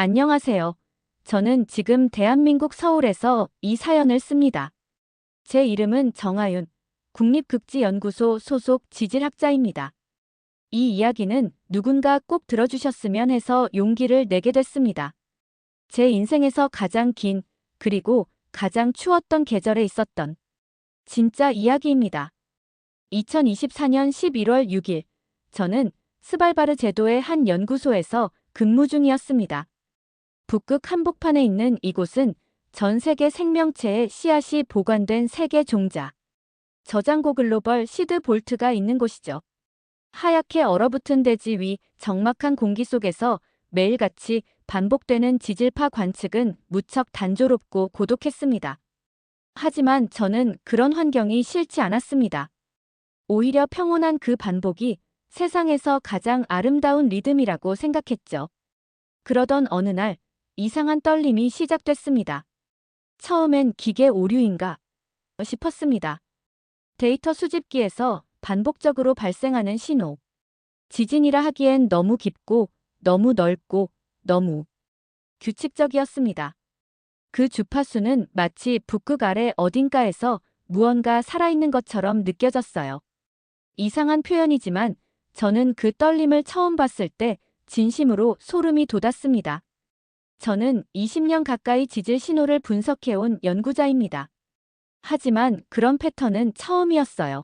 안녕하세요. 저는 지금 대한민국 서울에서 이 사연을 씁니다. 제 이름은 정아윤, 국립극지연구소 소속 지질학자입니다. 이 이야기는 누군가 꼭 들어주셨으면 해서 용기를 내게 됐습니다. 제 인생에서 가장 긴, 그리고 가장 추웠던 계절에 있었던 진짜 이야기입니다. 2024년 11월 6일, 저는 스발바르 제도의 한 연구소에서 근무 중이었습니다. 북극 한복판에 있는 이곳은 전 세계 생명체의 씨앗이 보관된 세계 종자. 저장고 글로벌 시드 볼트가 있는 곳이죠. 하얗게 얼어붙은 대지 위 적막한 공기 속에서 매일같이 반복되는 지질파 관측은 무척 단조롭고 고독했습니다. 하지만 저는 그런 환경이 싫지 않았습니다. 오히려 평온한 그 반복이 세상에서 가장 아름다운 리듬이라고 생각했죠. 그러던 어느 날 이상한 떨림이 시작됐습니다. 처음엔 기계 오류인가 싶었습니다. 데이터 수집기에서 반복적으로 발생하는 신호. 지진이라 하기엔 너무 깊고 너무 넓고 너무 규칙적이었습니다. 그 주파수는 마치 북극 아래 어딘가에서 무언가 살아있는 것처럼 느껴졌어요. 이상한 표현이지만 저는 그 떨림을 처음 봤을 때 진심으로 소름이 돋았습니다. 저는 20년 가까이 지질 신호를 분석해온 연구자입니다. 하지만 그런 패턴은 처음이었어요.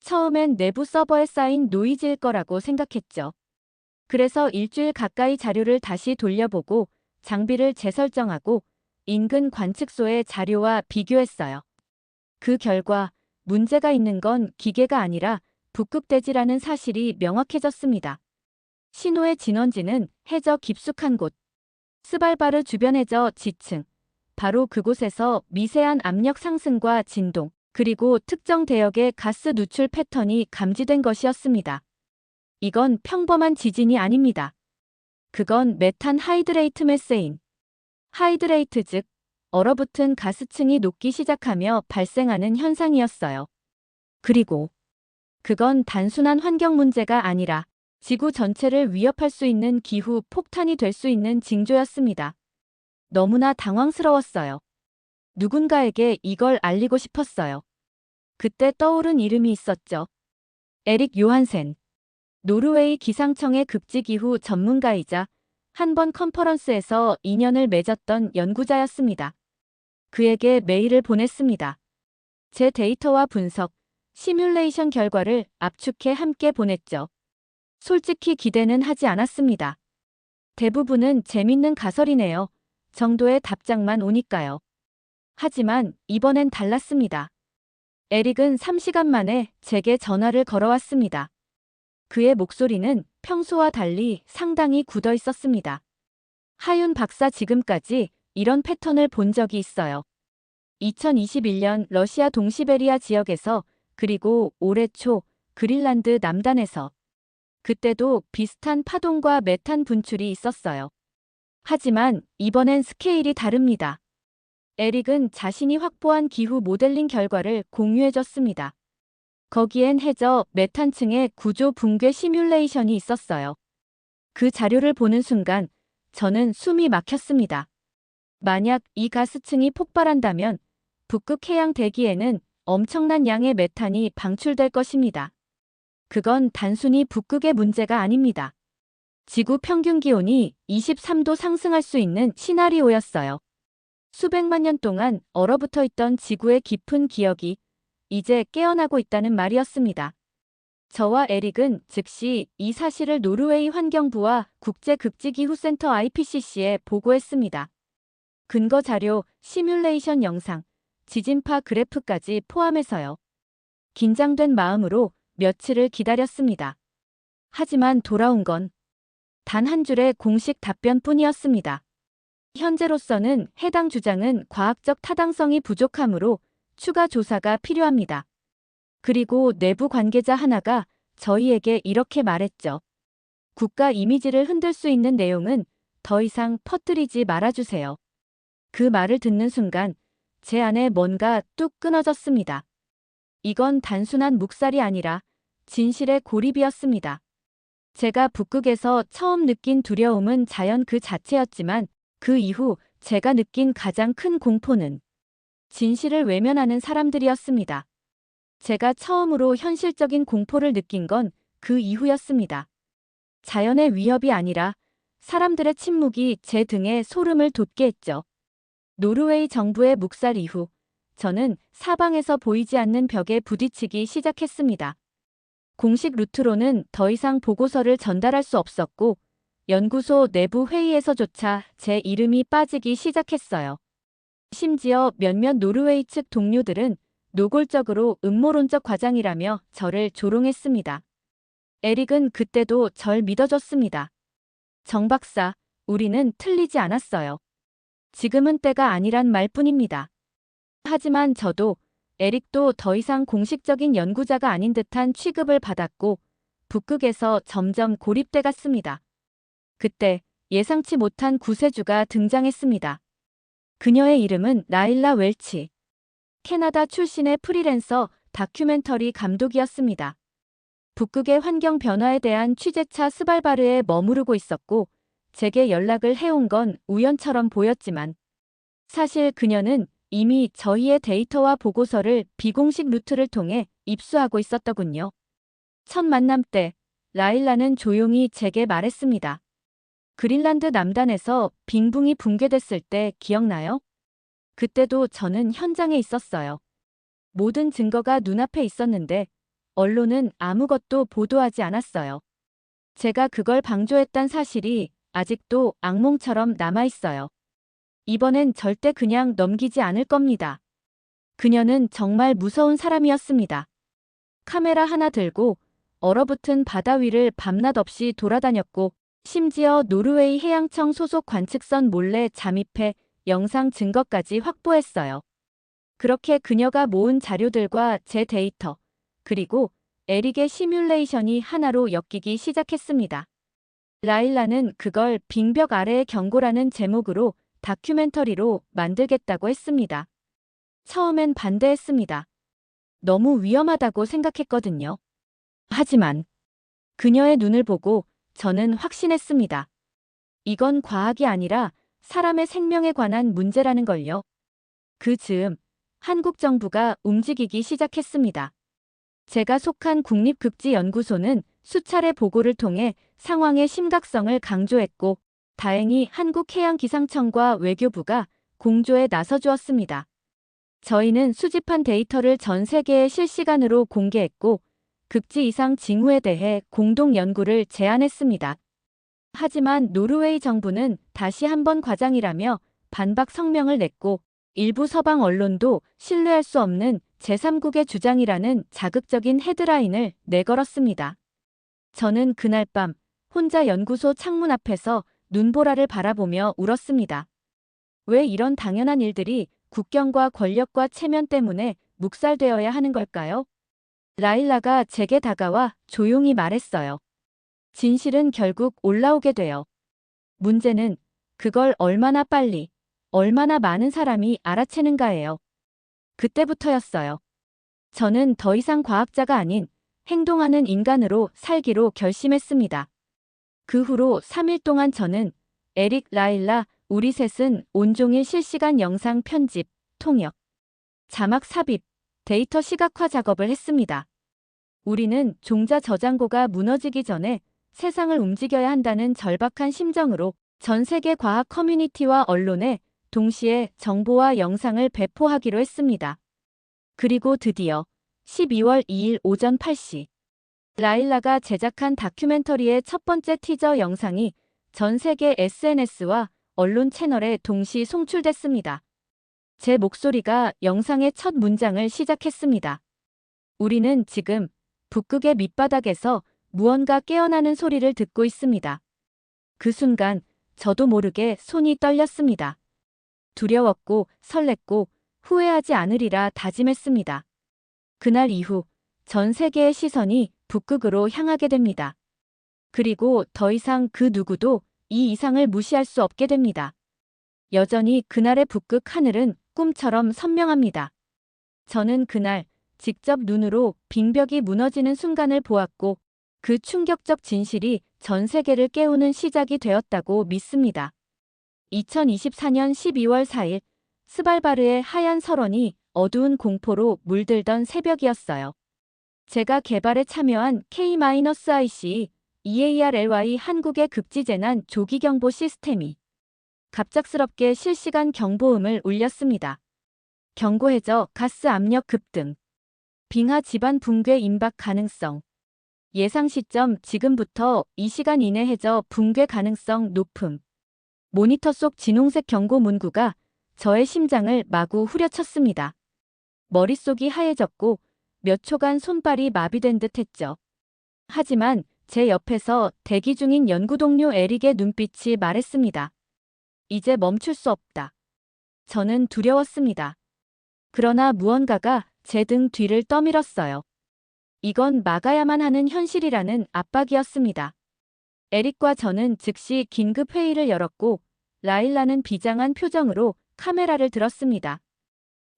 처음엔 내부 서버에 쌓인 노이즈일 거라고 생각했죠. 그래서 일주일 가까이 자료를 다시 돌려보고 장비를 재설정하고 인근 관측소의 자료와 비교했어요. 그 결과 문제가 있는 건 기계가 아니라 북극대지라는 사실이 명확해졌습니다. 신호의 진원지는 해저 깊숙한 곳, 스발바르 주변 해저 지층, 바로 그곳에서 미세한 압력 상승과 진동, 그리고 특정 대역의 가스 누출 패턴이 감지된 것이었습니다. 이건 평범한 지진이 아닙니다. 그건 메탄 하이드레이트 메세인. 하이드레이트 즉 얼어붙은 가스층이 녹기 시작하며 발생하는 현상이었어요. 그리고 그건 단순한 환경 문제가 아니라 지구 전체를 위협할 수 있는 기후 폭탄이 될 수 있는 징조였습니다. 너무나 당황스러웠어요. 누군가에게 이걸 알리고 싶었어요. 그때 떠오른 이름이 있었죠. 에릭 요한센. 노르웨이 기상청의 극지기후 전문가이자 한 번 컨퍼런스에서 인연을 맺었던 연구자였습니다. 그에게 메일을 보냈습니다. 제 데이터와 분석, 시뮬레이션 결과를 압축해 함께 보냈죠. 솔직히 기대는 하지 않았습니다. 대부분은 재밌는 가설이네요. 정도의 답장만 오니까요. 하지만 이번엔 달랐습니다. 에릭은 3시간 만에 제게 전화를 걸어왔습니다. 그의 목소리는 평소와 달리 상당히 굳어 있었습니다. 하윤 박사 지금까지 이런 패턴을 본 적이 있어요. 2021년 러시아 동시베리아 지역에서 그리고 올해 초 그린란드 남단에서 그때도 비슷한 파동과 메탄 분출이 있었어요. 하지만 이번엔 스케일이 다릅니다. 에릭은 자신이 확보한 기후 모델링 결과를 공유해줬습니다. 거기엔 해저 메탄층의 구조 붕괴 시뮬레이션이 있었어요. 그 자료를 보는 순간 저는 숨이 막혔습니다. 만약 이 가스층이 폭발한다면 북극 해양 대기에는 엄청난 양의 메탄이 방출될 것입니다. 그건 단순히 북극의 문제가 아닙니다. 지구 평균 기온이 23도 상승할 수 있는 시나리오였어요. 수백만 년 동안 얼어붙어 있던 지구의 깊은 기억이 이제 깨어나고 있다는 말이었습니다. 저와 에릭은 즉시 이 사실을 노르웨이 환경부와 국제극지기후센터 IPCC에 보고했습니다. 근거 자료, 시뮬레이션 영상, 지진파 그래프까지 포함해서요. 긴장된 마음으로 며칠을 기다렸습니다. 하지만 돌아온 건 단 한 줄의 공식 답변뿐이었습니다. 현재로서는 해당 주장은 과학적 타당성이 부족하므로 추가 조사가 필요합니다. 그리고 내부 관계자 하나가 저희에게 이렇게 말했죠. 국가 이미지를 흔들 수 있는 내용은 더 이상 퍼뜨리지 말아주세요. 그 말을 듣는 순간 제 안에 뭔가 뚝 끊어졌습니다. 이건 단순한 묵살이 아니라 진실의 고립이었습니다. 제가 북극에서 처음 느낀 두려움은 자연 그 자체였지만 그 이후 제가 느낀 가장 큰 공포는 진실을 외면하는 사람들이었습니다. 제가 처음으로 현실적인 공포를 느낀 건 그 이후였습니다. 자연의 위협이 아니라 사람들의 침묵이 제 등에 소름을 돋게 했죠. 노르웨이 정부의 묵살 이후 저는 사방에서 보이지 않는 벽에 부딪히기 시작했습니다. 공식 루트로는 더 이상 보고서를 전달할 수 없었고 연구소 내부 회의에서조차 제 이름이 빠지기 시작했어요. 심지어 몇몇 노르웨이 측 동료들은 노골적으로 음모론적 과장이라며 저를 조롱했습니다. 에릭은 그때도 절 믿어줬습니다. 정 박사, 우리는 틀리지 않았어요. 지금은 때가 아니란 말뿐입니다. 하지만 저도 에릭도 더 이상 공식적인 연구자가 아닌 듯한 취급을 받았고 북극에서 점점 고립돼 갔습니다. 그때 예상치 못한 구세주가 등장했습니다. 그녀의 이름은 라일라 웰치. 캐나다 출신의 프리랜서 다큐멘터리 감독이었습니다. 북극의 환경 변화에 대한 취재차 스발바르에 머무르고 있었고 제게 연락을 해온 건 우연처럼 보였지만 사실 그녀는 이미 저희의 데이터와 보고서를 비공식 루트를 통해 입수하고 있었더군요. 첫 만남 때 라일라는 조용히 제게 말했습니다. 그린란드 남단에서 빙붕이 붕괴됐을 때 기억나요? 그때도 저는 현장에 있었어요. 모든 증거가 눈앞에 있었는데 언론은 아무것도 보도하지 않았어요. 제가 그걸 방조했단 사실이 아직도 악몽처럼 남아있어요. 이번엔 절대 그냥 넘기지 않을 겁니다. 그녀는 정말 무서운 사람이었습니다. 카메라 하나 들고 얼어붙은 바다 위를 밤낮 없이 돌아다녔고 심지어 노르웨이 해양청 소속 관측선 몰래 잠입해 영상 증거까지 확보했어요. 그렇게 그녀가 모은 자료들과 제 데이터, 그리고 에릭의 시뮬레이션이 하나로 엮이기 시작했습니다. 라일라는 그걸 빙벽 아래의 경고라는 제목으로 다큐멘터리로 만들겠다고 했습니다. 처음엔 반대했습니다. 너무 위험하다고 생각했거든요. 하지만 그녀의 눈을 보고 저는 확신했습니다. 이건 과학이 아니라 사람의 생명에 관한 문제라는 걸요. 그 즈음 한국 정부가 움직이기 시작했습니다. 제가 속한 국립극지연구소는 수차례 보고를 통해 상황의 심각성을 강조했고 다행히 한국해양기상청과 외교부가 공조에 나서 주었습니다. 저희는 수집한 데이터를 전 세계에 실시간으로 공개했고 극지 이상 징후에 대해 공동 연구를 제안했습니다. 하지만 노르웨이 정부는 다시 한번 과장이라며 반박 성명을 냈고 일부 서방 언론도 신뢰할 수 없는 제3국의 주장이라는 자극적인 헤드라인을 내걸었습니다. 저는 그날 밤 혼자 연구소 창문 앞에서 눈보라를 바라보며 울었습니다. 왜 이런 당연한 일들이 국경과 권력과 체면 때문에 묵살되어야 하는 걸까요? 라일라가 제게 다가와 조용히 말했어요. 진실은 결국 올라오게 돼요. 문제는 그걸 얼마나 빨리, 얼마나 많은 사람이 알아채는가예요. 그때부터였어요. 저는 더 이상 과학자가 아닌 행동하는 인간으로 살기로 결심했습니다. 그 후로 3일 동안 저는 에릭 라일라 우리 셋은 온종일 실시간 영상 편집, 통역, 자막 삽입, 데이터 시각화 작업을 했습니다. 우리는 종자 저장고가 무너지기 전에 세상을 움직여야 한다는 절박한 심정으로 전 세계 과학 커뮤니티와 언론에 동시에 정보와 영상을 배포하기로 했습니다. 그리고 드디어 12월 2일 오전 8시 라일라가 제작한 다큐멘터리의 첫 번째 티저 영상이 전 세계 SNS와 언론 채널에 동시 송출됐습니다. 제 목소리가 영상의 첫 문장을 시작했습니다. 우리는 지금 북극의 밑바닥에서 무언가 깨어나는 소리를 듣고 있습니다. 그 순간 저도 모르게 손이 떨렸습니다. 두려웠고 설렜고 후회하지 않으리라 다짐했습니다. 그날 이후 전 세계의 시선이 북극으로 향하게 됩니다. 그리고 더 이상 그 누구도 이 이상을 무시할 수 없게 됩니다. 여전히 그날의 북극 하늘은 꿈처럼 선명합니다. 저는 그날 직접 눈으로 빙벽이 무너지는 순간을 보았고 그 충격적 진실이 전 세계를 깨우는 시작이 되었다고 믿습니다. 2024년 12월 4일 스발바르의 하얀 설원이 어두운 공포로 물들던 새벽이었어요. 제가 개발에 참여한 K-IC EARLY 한국의 급지재난 조기경보 시스템이 갑작스럽게 실시간 경보음을 울렸습니다. 경고해저 가스 압력 급등, 빙하 지반 붕괴 임박 가능성, 예상 시점 지금부터 2시간 이내 해저 붕괴 가능성 높음. 모니터 속 진홍색 경고 문구가 저의 심장을 마구 후려쳤습니다. 머릿속이 하얘졌고 몇 초간 손발이 마비된 듯 했죠. 하지만 제 옆에서 대기 중인 연구 동료 에릭의 눈빛이 말했습니다. 이제 멈출 수 없다. 저는 두려웠습니다. 그러나 무언가가 제 등 뒤를 떠밀었어요. 이건 막아야만 하는 현실이라는 압박이었습니다. 에릭과 저는 즉시 긴급 회의를 열었고 라일라는 비장한 표정으로 카메라를 들었습니다.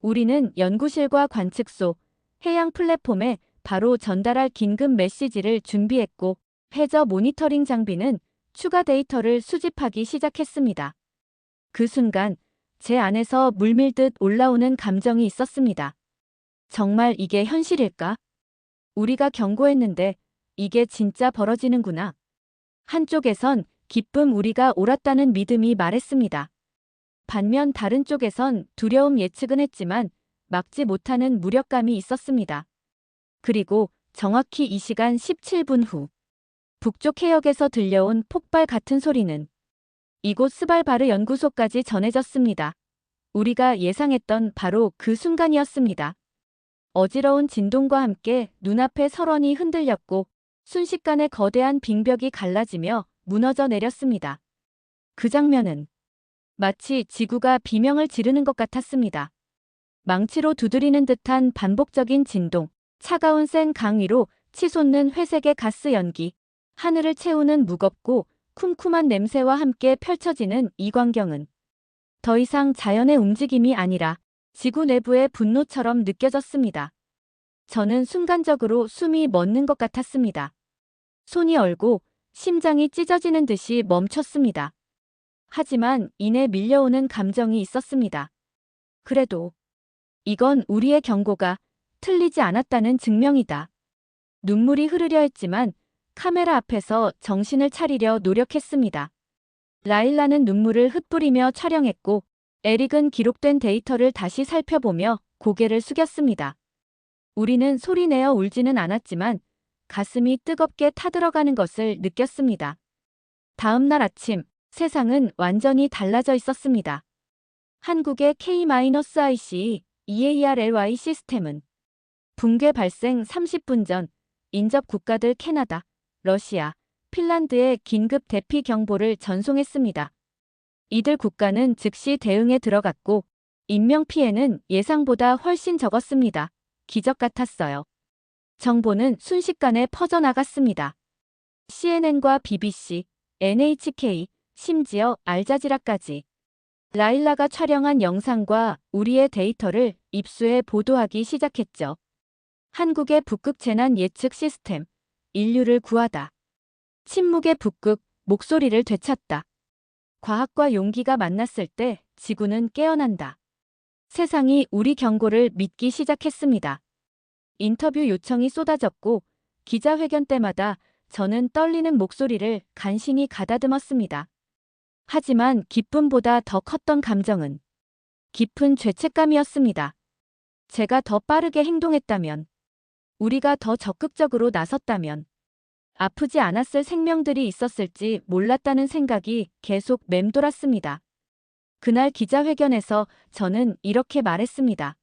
우리는 연구실과 관측소, 해양 플랫폼에 바로 전달할 긴급 메시지를 준비했고 해저 모니터링 장비는 추가 데이터를 수집하기 시작했습니다. 그 순간 제 안에서 물밀듯 올라오는 감정이 있었습니다. 정말 이게 현실일까? 우리가 경고했는데 이게 진짜 벌어지는구나. 한쪽에선 기쁨 우리가 옳았다는 믿음이 말했습니다. 반면 다른 쪽에선 두려움 예측은 했지만 막지 못하는 무력감이 있었습니다. 그리고 정확히 이 시간 17분 후 북쪽 해역에서 들려온 폭발 같은 소리는 이곳 스발바르 연구소까지 전해졌습니다. 우리가 예상했던 바로 그 순간이었습니다. 어지러운 진동과 함께 눈앞의 설원이 흔들렸고 순식간에 거대한 빙벽이 갈라지며 무너져 내렸습니다. 그 장면은 마치 지구가 비명을 지르는 것 같았습니다. 망치로 두드리는 듯한 반복적인 진동, 차가운 센 강위로 치솟는 회색의 가스 연기, 하늘을 채우는 무겁고 쿰쿰한 냄새와 함께 펼쳐지는 이 광경은 더 이상 자연의 움직임이 아니라 지구 내부의 분노처럼 느껴졌습니다. 저는 순간적으로 숨이 멎는 것 같았습니다. 손이 얼고 심장이 찢어지는 듯이 멈췄습니다. 하지만 이내 밀려오는 감정이 있었습니다. 그래도 이건 우리의 경고가 틀리지 않았다는 증명이다. 눈물이 흐르려 했지만 카메라 앞에서 정신을 차리려 노력했습니다. 라일라는 눈물을 흩뿌리며 촬영했고 에릭은 기록된 데이터를 다시 살펴보며 고개를 숙였습니다. 우리는 소리내어 울지는 않았지만 가슴이 뜨겁게 타들어가는 것을 느꼈습니다. 다음 날 아침 세상은 완전히 달라져 있었습니다. 한국의 K-IC EARLY 시스템은 붕괴 발생 30분 전 인접 국가들 캐나다, 러시아, 핀란드에 긴급 대피 경보를 전송했습니다. 이들 국가는 즉시 대응에 들어갔고 인명 피해는 예상보다 훨씬 적었습니다. 기적 같았어요. 정보는 순식간에 퍼져나갔습니다. CNN과 BBC, NHK, 심지어 알자지라까지 라일라가 촬영한 영상과 우리의 데이터를 입수해 보도하기 시작했죠. 한국의 북극 재난 예측 시스템, 인류를 구하다. 침묵의 북극, 목소리를 되찾다. 과학과 용기가 만났을 때 지구는 깨어난다. 세상이 우리 경고를 믿기 시작했습니다. 인터뷰 요청이 쏟아졌고 기자회견 때마다 저는 떨리는 목소리를 간신히 가다듬었습니다. 하지만 기쁨보다 더 컸던 감정은 깊은 죄책감이었습니다. 제가 더 빠르게 행동했다면, 우리가 더 적극적으로 나섰다면, 아프지 않았을 생명들이 있었을지 몰랐다는 생각이 계속 맴돌았습니다. 그날 기자회견에서 저는 이렇게 말했습니다.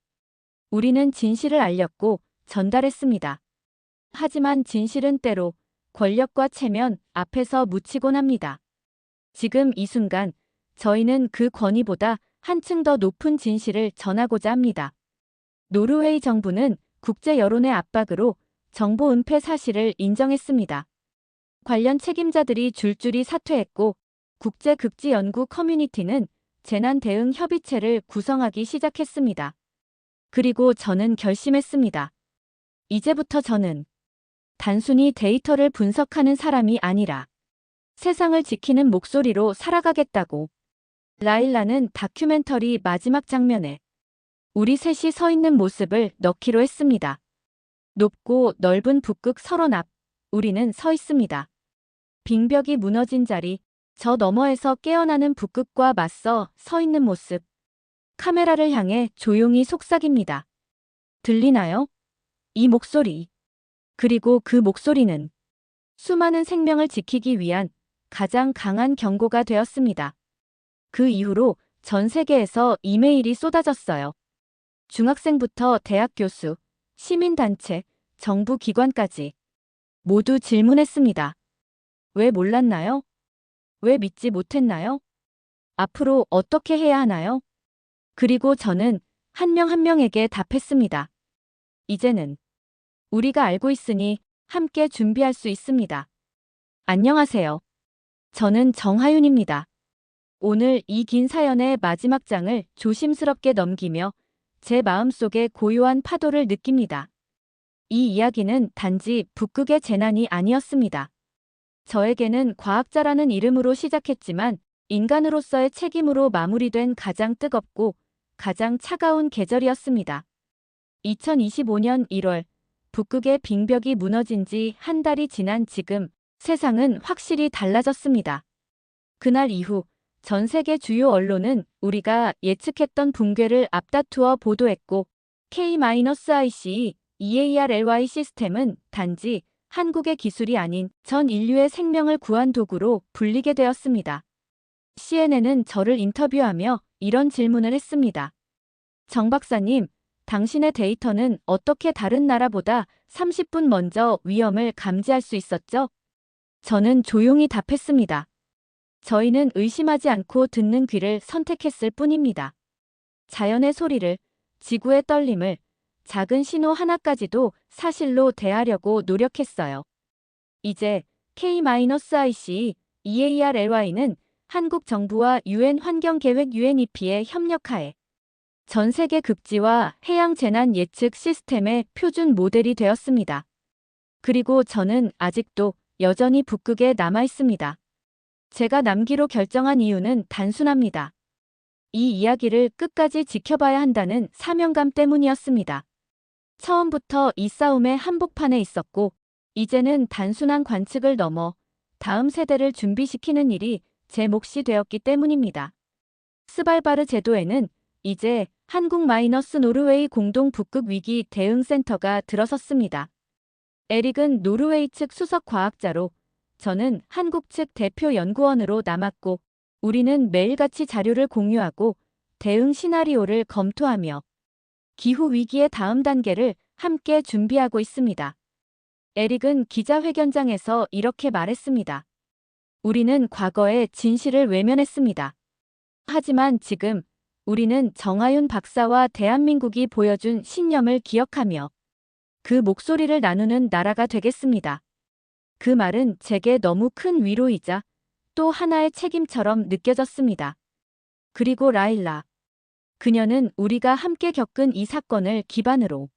우리는 진실을 알렸고 전달했습니다. 하지만 진실은 때로 권력과 체면 앞에서 묻히곤 합니다. 지금 이 순간 저희는 그 권위보다 한층 더 높은 진실을 전하고자 합니다. 노르웨이 정부는 국제 여론의 압박으로 정보 은폐 사실을 인정했습니다. 관련 책임자들이 줄줄이 사퇴했고 국제 극지 연구 커뮤니티는 재난 대응 협의체를 구성하기 시작했습니다. 그리고 저는 결심했습니다. 이제부터 저는 단순히 데이터를 분석하는 사람이 아니라 세상을 지키는 목소리로 살아가겠다고. 라일라는 다큐멘터리 마지막 장면에 우리 셋이 서 있는 모습을 넣기로 했습니다. 높고 넓은 북극 서론 앞, 우리는 서 있습니다. 빙벽이 무너진 자리, 저 너머에서 깨어나는 북극과 맞서 서 있는 모습. 카메라를 향해 조용히 속삭입니다. 들리나요? 이 목소리. 그리고 그 목소리는 수많은 생명을 지키기 위한 가장 강한 경고가 되었습니다. 그 이후로 전 세계에서 이메일이 쏟아졌어요. 중학생부터 대학 교수, 시민단체, 정부 기관까지 모두 질문했습니다. 왜 몰랐나요? 왜 믿지 못했나요? 앞으로 어떻게 해야 하나요? 그리고 저는 한 명한 명에게 답했습니다. 이제는 우리가 알고 있으니 함께 준비할 수 있습니다. 안녕하세요. 저는 정하윤입니다. 오늘 이 긴 사연의 마지막 장을 조심스럽게 넘기며 제 마음속에 고요한 파도를 느낍니다. 이 이야기는 단지 북극의 재난이 아니었습니다. 저에게는 과학자라는 이름으로 시작했지만 인간으로서의 책임으로 마무리된 가장 뜨겁고 가장 차가운 계절이었습니다. 2025년 1월 북극의 빙벽이 무너진 지 한 달이 지난 지금 세상은 확실히 달라졌습니다. 그날 이후 전 세계 주요 언론은 우리가 예측했던 붕괴를 앞다투어 보도했고 K-IC EARLY 시스템은 단지 한국의 기술이 아닌 전 인류의 생명을 구한 도구로 불리게 되었습니다. CNN은 저를 인터뷰하며 이런 질문을 했습니다. 정 박사님, 당신의 데이터는 어떻게 다른 나라보다 30분 먼저 위험을 감지할 수 있었죠? 저는 조용히 답했습니다. 저희는 의심하지 않고 듣는 귀를 선택했을 뿐입니다. 자연의 소리를, 지구의 떨림을, 작은 신호 하나까지도 사실로 대하려고 노력했어요. 이제 K-IC EARLY는 한국 정부와 유엔 환경계획 UNEP의 협력하에 전 세계 극지와 해양 재난 예측 시스템의 표준 모델이 되었습니다. 그리고 저는 아직도 여전히 북극에 남아 있습니다. 제가 남기로 결정한 이유는 단순합니다. 이 이야기를 끝까지 지켜봐야 한다는 사명감 때문이었습니다. 처음부터 이 싸움의 한복판에 있었고, 이제는 단순한 관측을 넘어 다음 세대를 준비시키는 일이 제 몫이 되었기 때문입니다. 스발바르 제도에는 이제 한국 마이너스 노르웨이 공동 북극 위기 대응 센터가 들어섰습니다. 에릭은 노르웨이 측 수석 과학자로 저는 한국 측 대표 연구원으로 남았고 우리는 매일같이 자료를 공유하고 대응 시나리오를 검토하며 기후 위기의 다음 단계를 함께 준비하고 있습니다. 에릭은 기자회견장에서 이렇게 말했습니다. 우리는 과거의 진실을 외면했습니다. 하지만 지금 우리는 정하윤 박사와 대한민국이 보여준 신념을 기억하며 그 목소리를 나누는 나라가 되겠습니다. 그 말은 제게 너무 큰 위로이자 또 하나의 책임처럼 느껴졌습니다. 그리고 라일라. 그녀는 우리가 함께 겪은 이 사건을 기반으로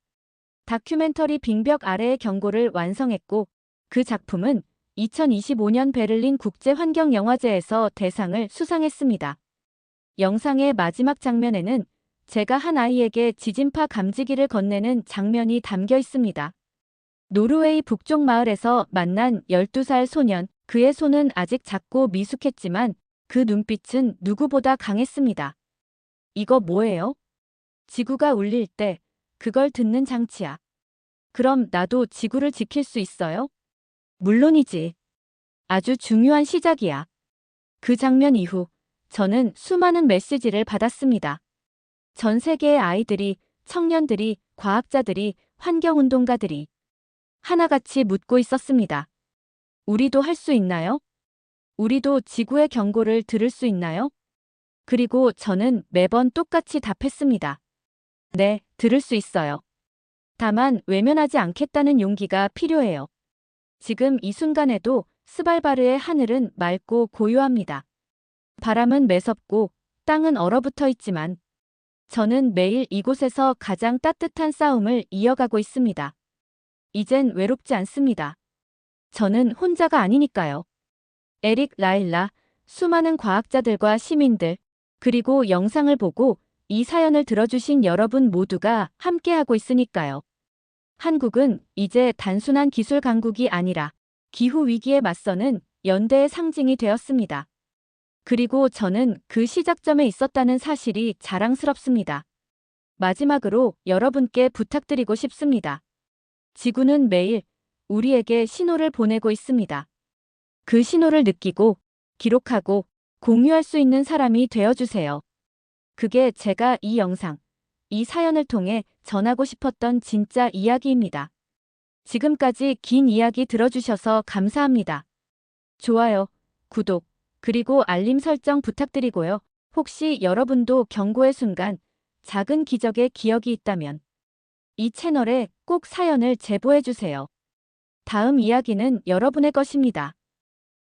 다큐멘터리 빙벽 아래의 경고를 완성했고 그 작품은 2025년 베를린 국제환경영화제에서 대상을 수상했습니다. 영상의 마지막 장면에는 제가 한 아이에게 지진파 감지기를 건네는 장면이 담겨 있습니다. 노르웨이 북쪽 마을에서 만난 12살 소년, 그의 손은 아직 작고 미숙했지만 그 눈빛은 누구보다 강했습니다. 이거 뭐예요? 지구가 울릴 때 그걸 듣는 장치야. 그럼 나도 지구를 지킬 수 있어요? 물론이지. 아주 중요한 시작이야. 그 장면 이후 저는 수많은 메시지를 받았습니다. 전 세계의 아이들이, 청년들이, 과학자들이, 환경운동가들이 하나같이 묻고 있었습니다. 우리도 할 수 있나요? 우리도 지구의 경고를 들을 수 있나요? 그리고 저는 매번 똑같이 답했습니다. 네, 들을 수 있어요. 다만 외면하지 않겠다는 용기가 필요해요. 지금 이 순간에도 스발바르의 하늘은 맑고 고요합니다. 바람은 매섭고 땅은 얼어붙어 있지만 저는 매일 이곳에서 가장 따뜻한 싸움을 이어가고 있습니다. 이젠 외롭지 않습니다. 저는 혼자가 아니니까요. 에릭 라일라, 수많은 과학자들과 시민들, 그리고 영상을 보고 이 사연을 들어주신 여러분 모두가 함께하고 있으니까요. 한국은 이제 단순한 기술 강국이 아니라 기후 위기에 맞서는 연대의 상징이 되었습니다. 그리고 저는 그 시작점에 있었다는 사실이 자랑스럽습니다. 마지막으로 여러분께 부탁드리고 싶습니다. 지구는 매일 우리에게 신호를 보내고 있습니다. 그 신호를 느끼고 기록하고 공유할 수 있는 사람이 되어주세요. 그게 제가 이 영상, 이 사연을 통해 전하고 싶었던 진짜 이야기입니다. 지금까지 긴 이야기 들어주셔서 감사합니다. 좋아요, 구독, 그리고 알림 설정 부탁드리고요. 혹시 여러분도 경고의 순간 작은 기적의 기억이 있다면 이 채널에 꼭 사연을 제보해주세요. 다음 이야기는 여러분의 것입니다.